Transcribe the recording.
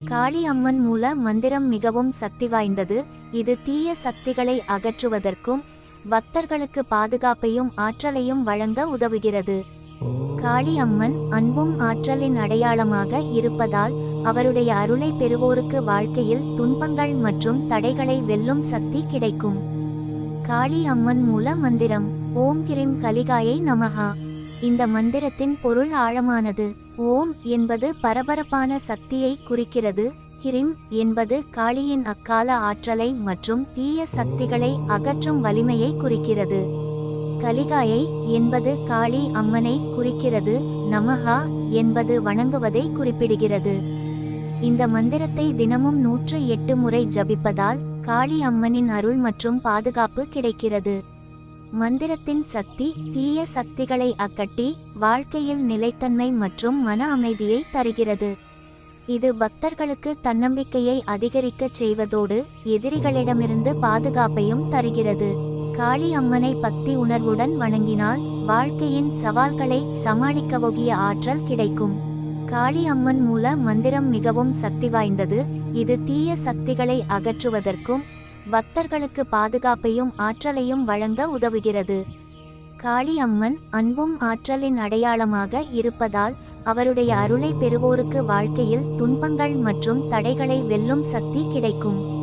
காளி அம்மன் மூல மந்திரம் மிகவும் சக்தி வாய்ந்தது. இது தீய சக்திகளை அகற்றுவதற்கும் பக்தர்களுக்கு பாதுகாப்பையும் ஆற்றலையும் வழங்க உதவுகிறது. காளி அம்மன் அன்பும் ஆற்றலின் அடையாளமாக இருப்பதால் அவருடைய அருளை பெறுவோருக்கு வாழ்க்கையில் துன்பங்கள் மற்றும் தடைகளை வெல்லும் சக்தி கிடைக்கும். காளி அம்மன் மூல மந்திரம் ஓம் கிரிம் கலிகாயை நமஹா. இந்த மந்திரத்தின் பொருள் ஆழமானது. ஓம் என்பது பரபரப்பான சக்தியை குறிக்கிறது. ஹிரிம் என்பது காளியின் அக்கால ஆற்றலை மற்றும் தீய சக்திகளை அகற்றும் வலிமையை குறிக்கிறது. கலிகாயை என்பது காளி அம்மனை குறிக்கிறது. நமஹா என்பது வணங்குவதை குறிப்பிடுகிறது. இந்த மந்திரத்தை தினமும் நூற்று எட்டு முறை ஜபிப்பதால் காளி அம்மனின் அருள் மற்றும் பாதுகாப்பு கிடைக்கிறது. மந்திரத்தின் சக்தி தீய சக்திகளை அக்கட்டி வாழ்க்கையில் நிலைத்தன்மை மற்றும் மன அமைதியை தருகிறது. இது பக்தர்களுக்கு தன்னம்பிக்கையை அதிகரிக்கச் செய்வதோடு எதிரிகளிடமிருந்து பாதுகாப்பையும் தருகிறது. காளி அம்மனை பக்தி உணர்வுடன் வணங்கினால் வாழ்க்கையின் சவால்களை சமாளிக்கவொகிய ஆற்றல் கிடைக்கும். காளி அம்மன் மூல மந்திரம் மிகவும் சக்தி வாய்ந்தது. இது தீய சக்திகளை அகற்றுவதற்கும் பக்தர்களுக்கு பாதுகாப்பையும் ஆற்றலையும் வழங்க உதவுகிறது. காளி அம்மன் அன்பும் ஆற்றலின் அடையாளமாக இருப்பதால் அவருடைய அருளை பெறுவோருக்கு வாழ்க்கையில் துன்பங்கள் மற்றும் தடைகளை வெல்லும் சக்தி கிடைக்கும்.